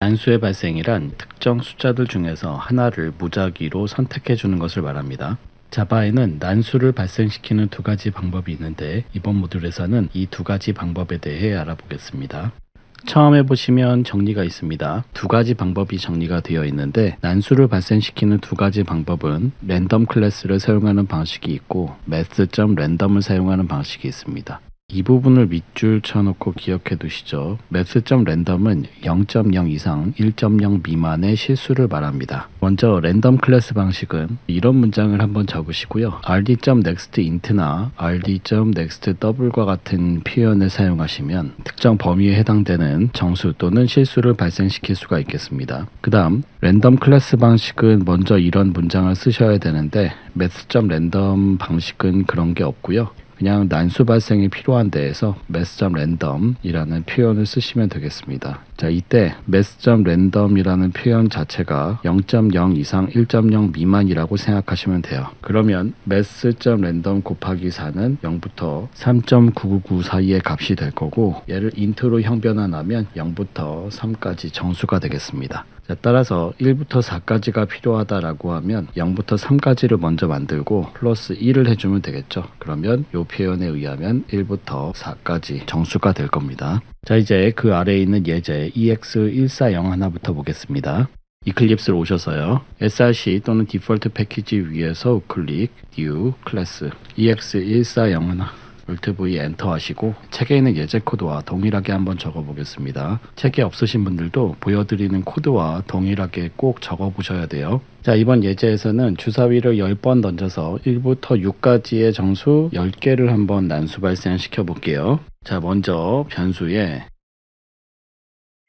난수의 발생이란 특정 숫자들 중에서 하나를 무작위로 선택해 주는 것을 말합니다. 자바에는 난수를 발생시키는 두 가지 방법이 있는데 이번 모듈에서는 이 두 가지 방법에 대해 알아보겠습니다. 처음에 보시면 정리가 있습니다. 두 가지 방법이 정리가 되어 있는데 난수를 발생시키는 두 가지 방법은 랜덤 클래스를 사용하는 방식이 있고 math.random을 사용하는 방식이 있습니다. 이 부분을 밑줄 쳐놓고 기억해 두시죠. math.random은 0.0 이상 1.0 미만의 실수를 말합니다. 먼저 랜덤 클래스 방식은 이런 문장을 한번 적으시고요. rd.nextint나 rd.nextdouble과 같은 표현을 사용하시면 특정 범위에 해당되는 정수 또는 실수를 발생시킬 수가 있겠습니다. 그 다음 랜덤 클래스 방식은 먼저 이런 문장을 쓰셔야 되는데 math.random 방식은 그런 게 없고요. 그냥 난수 발생이 필요한 데에서 mass.random이라는 표현을 쓰시면 되겠습니다. 자, 이때 mass.random이라는 표현 자체가 0.0 이상 1.0 미만이라고 생각하시면 돼요. 그러면 mass.random 곱하기 4는 0부터 3.999 사이의 값이 될 거고 얘를 인트로 형변환하면 0부터 3까지 정수가 되겠습니다. 자, 따라서 1부터 4까지가 필요하다라고 하면 0부터 3까지를 먼저 만들고 플러스 1을 해주면 되겠죠. 그러면 이 표현에 의하면 1부터 4까지 정수가 될 겁니다. 자, 이제 그 아래에 있는 예제 EX140 하나부터 보겠습니다. 이클립스로 오셔서요. src 또는 디폴트 패키지 위에서 우클릭, new, 클래스, EX140 하나 V 엔터 하시고 책에 있는 예제 코드와 동일하게 한번 적어 보겠습니다. 책에 없으신 분들도 보여드리는 코드와 동일하게 꼭 적어 보셔야 돼요. 자, 이번 예제에서는 주사위를 10번 던져서 1부터 6까지의 정수 10개를 한번 난수 발생시켜 볼게요. 자, 먼저 변수에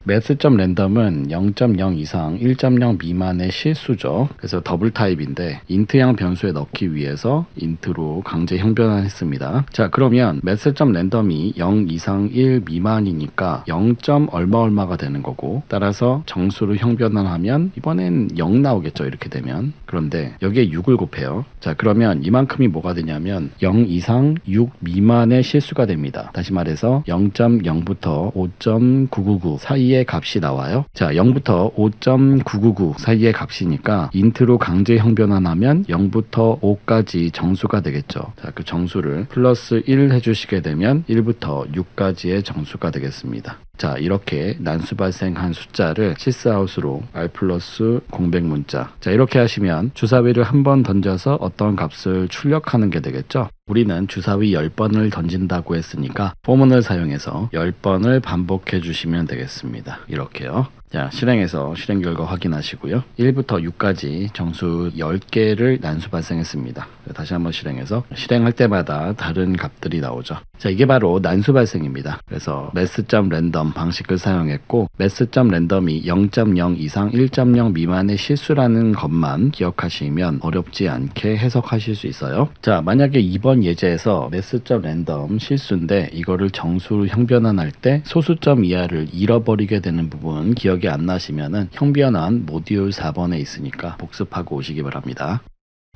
math.random은 0.0 이상 1.0 미만의 실수죠. 그래서 더블 타입인데 인트형 변수에 넣기 위해서 인트로 강제 형변환했습니다. 자 그러면 math.random이 0 이상 1 미만이니까 0. 얼마 얼마가 되는 거고 따라서 정수로 형변환하면 이번엔 0 나오겠죠. 이렇게 되면 그런데 여기에 6을 곱해요. 자 그러면 이만큼이 뭐가 되냐면 0 이상 6 미만의 실수가 됩니다. 다시 말해서 0.0부터 5.999 사이 사이의 값이 나와요. 자, 0부터 5.999 사이의 값이니까 인트로 강제 형변환 하면 0부터 5까지 정수가 되겠죠. 자, 그 정수를 플러스 1 해주시게 되면 1부터 6까지의 정수가 되겠습니다. 자 이렇게 난수 발생한 숫자를 시스아웃으로 r 플러스 공백 문자 자 이렇게 하시면 주사위를 한 번 던져서 어떤 값을 출력하는 게 되겠죠 우리는 주사위 10번을 던진다고 했으니까 포문을 사용해서 10번을 반복해 주시면 되겠습니다 이렇게요 자, 실행해서 실행 결과 확인하시고요. 1부터 6까지 정수 10개를 난수 발생했습니다. 다시 한번 실행해서 실행할 때마다 다른 값들이 나오죠. 자, 이게 바로 난수 발생입니다. 그래서 mass.random 방식을 사용했고 mass.random이 0.0 이상 1.0 미만의 실수라는 것만 기억하시면 어렵지 않게 해석하실 수 있어요. 자, 만약에 이번 예제에서 mass.random 실수인데 이거를 정수로 형변환할 때 소수점 이하를 잃어버리게 되는 부분 기억 기억이 안 나시면은 형변환 모듈 4번에 있으니까 복습하고 오시기 바랍니다.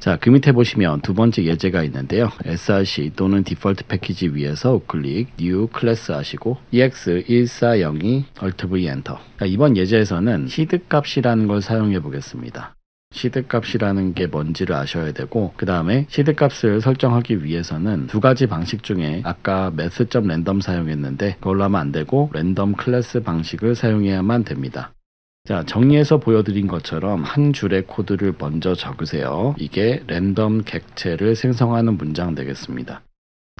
자, 그 밑에 보시면 두 번째 예제가 있는데요. src 또는 디폴트 패키지 위에서 우클릭, new 클래스 하시고 ex140이 alt v 엔터. 자, 이번 예제에서는 시드 값이라는 걸 사용해 보겠습니다. 시드 값이라는 게 뭔지를 아셔야 되고 그 다음에 시드 값을 설정하기 위해서는 두 가지 방식 중에 아까 math.random 사용했는데 그걸로 하면 안 되고 랜덤 클래스 방식을 사용해야만 됩니다. 자, 정리해서 보여드린 것처럼 한 줄의 코드를 먼저 적으세요. 이게 랜덤 객체를 생성하는 문장 되겠습니다.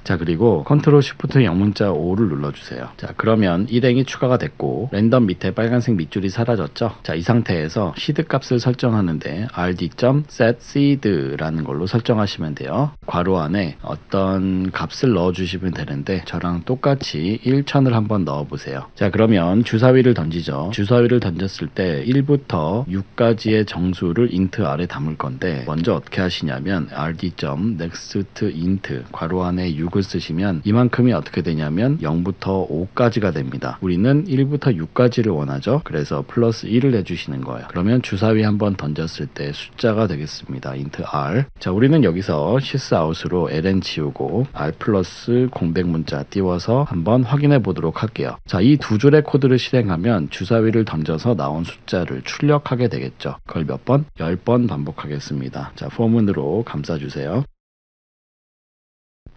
자 그리고 컨트롤 쉬프트 영문자 5를 눌러주세요. 자 그러면 일행이 추가가 됐고 랜덤 밑에 빨간색 밑줄이 사라졌죠? 자 이 상태에서 시드 값을 설정하는데 rd.setSeed라는 걸로 설정하시면 돼요. 괄호 안에 어떤 값을 넣어주시면 되는데 저랑 똑같이 1000을 한번 넣어보세요. 자 그러면 주사위를 던지죠. 주사위를 던졌을 때 1부터 6까지의 정수를 int 아래 담을 건데 먼저 어떻게 하시냐면 rd.nextint 괄호 안에 6 6을 쓰시면 이만큼이 어떻게 되냐면 0부터 5까지가 됩니다. 우리는 1부터 6까지를 원하죠. 그래서 플러스 1을 해주시는 거예요. 그러면 주사위 한번 던졌을 때 숫자가 되겠습니다. int r. 자, 우리는 여기서 sysout으로 ln 지우고 r 플러스 공백 문자 띄워서 한번 확인해 보도록 할게요. 자, 이 두 줄의 코드를 실행하면 주사위를 던져서 나온 숫자를 출력하게 되겠죠. 그걸 몇 번? 10번 반복하겠습니다. 자, 포문으로 감싸주세요.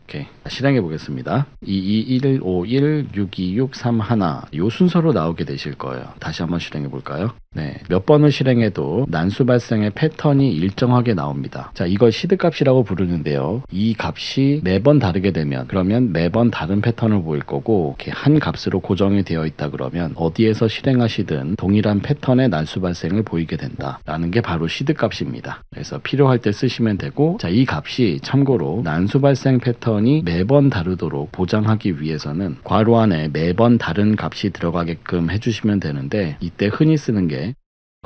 오케이. 실행해 보겠습니다. 221516263요 순서로 나오게 되실 거예요. 다시 한번 실행해 볼까요? 네. 몇 번을 실행해도 난수 발생의 패턴이 일정하게 나옵니다. 자, 이걸 시드값이라고 부르는데요. 이 값이 매번 다르게 되면 그러면 매번 다른 패턴을 보일 거고 이렇게 한 값으로 고정이 되어 있다 그러면 어디에서 실행하시든 동일한 패턴의 난수 발생을 보이게 된다라는 게 바로 시드값입니다. 그래서 필요할 때 쓰시면 되고 자, 이 값이 참고로 난수 발생 패턴이 매번 다르도록 보장하기 위해서는 괄호 안에 매번 다른 값이 들어가게끔 해 주시면 되는데 이때 흔히 쓰는 게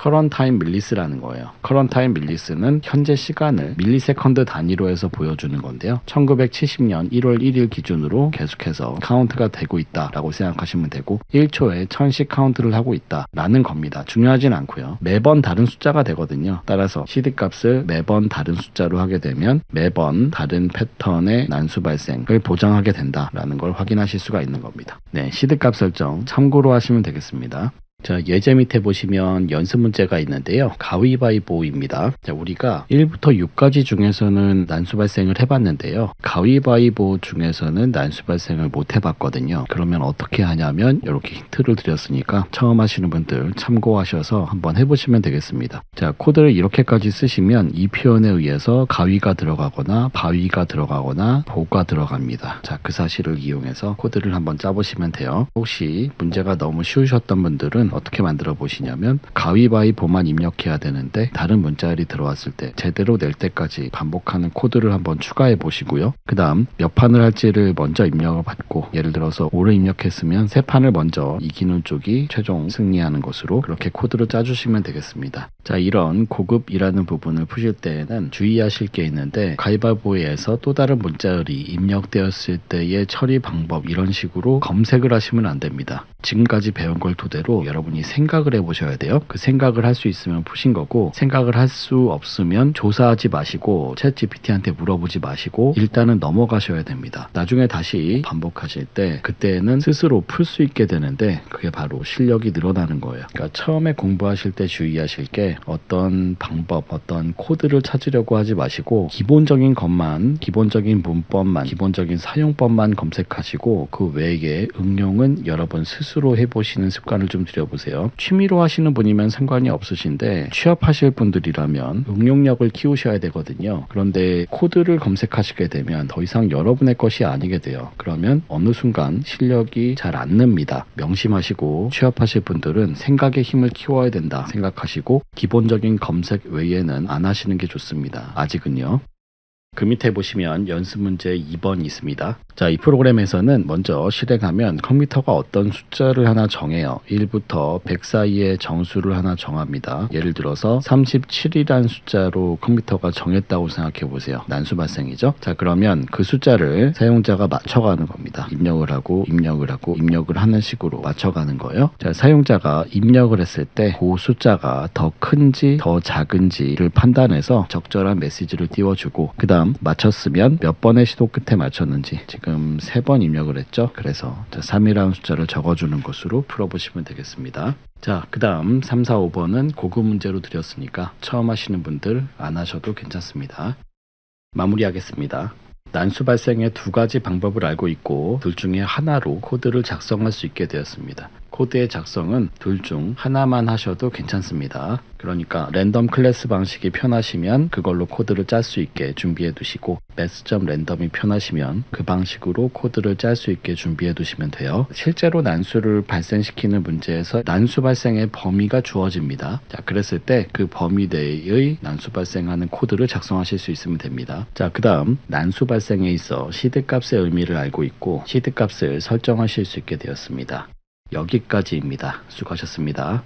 current time 밀리스라는 거예요. current time 밀리스는 현재 시간을 밀리세컨드 단위로 해서 보여주는 건데요. 1970년 1월 1일 기준으로 계속해서 카운트가 되고 있다라고 생각하시면 되고 1초에 1000씩 카운트를 하고 있다라는 겁니다. 중요하진 않고요. 매번 다른 숫자가 되거든요. 따라서 시드 값을 매번 다른 숫자로 하게 되면 매번 다른 패턴의 난수 발생을 보장하게 된다라는 걸 확인하실 수가 있는 겁니다. 네, 시드 값 설정 참고로 하시면 되겠습니다. 자, 예제 밑에 보시면 연습 문제가 있는데요. 가위바위보입니다. 자, 우리가 1부터 6까지 중에서는 난수 발생을 해봤는데요. 가위바위보 중에서는 난수 발생을 못 해봤거든요. 그러면 어떻게 하냐면 이렇게 힌트를 드렸으니까 처음 하시는 분들 참고하셔서 한번 해보시면 되겠습니다. 자, 코드를 이렇게까지 쓰시면 이 표현에 의해서 가위가 들어가거나 바위가 들어가거나 보가 들어갑니다. 자, 그 사실을 이용해서 코드를 한번 짜보시면 돼요. 혹시 문제가 너무 쉬우셨던 분들은 어떻게 만들어 보시냐면 가위바위보만 입력해야 되는데 다른 문자열이 들어왔을 때 제대로 낼 때까지 반복하는 코드를 한번 추가해 보시고요. 그 다음 몇 판을 할지를 먼저 입력을 받고 예를 들어서 5를 입력했으면 세 판을 먼저 이기는 쪽이 최종 승리하는 것으로 그렇게 코드를 짜주시면 되겠습니다. 자 이런 고급이라는 부분을 푸실 때에는 주의하실 게 있는데 가위바위보에서 또 다른 문자열이 입력되었을 때의 처리 방법 이런 식으로 검색을 하시면 안 됩니다. 지금까지 배운 걸 토대로 여러분이 생각을 해보셔야 돼요. 그 생각을 할 수 있으면 푸신 거고 생각을 할 수 없으면 조사하지 마시고 챗 GPT한테 물어보지 마시고 일단은 넘어가셔야 됩니다. 나중에 다시 반복하실 때 그때는 스스로 풀 수 있게 되는데 그게 바로 실력이 늘어나는 거예요. 그러니까 처음에 공부하실 때 주의하실 게 어떤 방법, 어떤 코드를 찾으려고 하지 마시고 기본적인 것만, 기본적인 문법만, 기본적인 사용법만 검색하시고 그 외에 응용은 여러분 스스로 해보시는 습관을 좀 들여보세요. 취미로 하시는 분이면 상관이 없으신데 취업하실 분들이라면 응용력을 키우셔야 되거든요. 그런데 코드를 검색하시게 되면 더 이상 여러분의 것이 아니게 돼요. 그러면 어느 순간 실력이 잘안 늡니다. 명심하시고 취업하실 분들은 생각의 힘을 키워야 된다 생각하시고 기본적인 검색 외에는 안 하시는 게 좋습니다. 아직은요. 그 밑에 보시면 연습 문제 2번 있습니다. 자, 이 프로그램에서는 먼저 실행하면 컴퓨터가 어떤 숫자를 하나 정해요. 1부터 100 사이의 정수를 하나 정합니다. 예를 들어서 37이란 숫자로 컴퓨터가 정했다고 생각해 보세요. 난수 발생이죠. 자, 그러면 그 숫자를 사용자가 맞춰가는 겁니다. 입력을 하고 입력을 하고 입력을 하는 식으로 맞춰가는 거예요. 자, 사용자가 입력을 했을 때 그 숫자가 더 큰지 더 작은지를 판단해서 적절한 메시지를 띄워주고 그 다음 맞췄으면 몇 번의 시도 끝에 맞췄는지 지금 세 번 입력을 했죠. 그래서 3이라는 숫자를 적어주는 것으로 풀어보시면 되겠습니다. 자, 그 다음 3, 4, 5번은 고급 문제로 드렸으니까 처음 하시는 분들 안 하셔도 괜찮습니다. 마무리하겠습니다. 난수 발생의 두 가지 방법을 알고 있고 둘 중에 하나로 코드를 작성할 수 있게 되었습니다. 코드의 작성은 둘 중 하나만 하셔도 괜찮습니다. 그러니까 랜덤 클래스 방식이 편하시면 그걸로 코드를 짤 수 있게 준비해 두시고 매스점 랜덤이 편하시면 그 방식으로 코드를 짤 수 있게 준비해 두시면 돼요. 실제로 난수를 발생시키는 문제에서 난수 발생의 범위가 주어집니다. 자, 그랬을 때 그 범위 내의 난수 발생하는 코드를 작성하실 수 있으면 됩니다. 자, 그 다음 난수 발생에 있어 시드 값의 의미를 알고 있고 시드 값을 설정하실 수 있게 되었습니다. 여기까지입니다. 수고하셨습니다.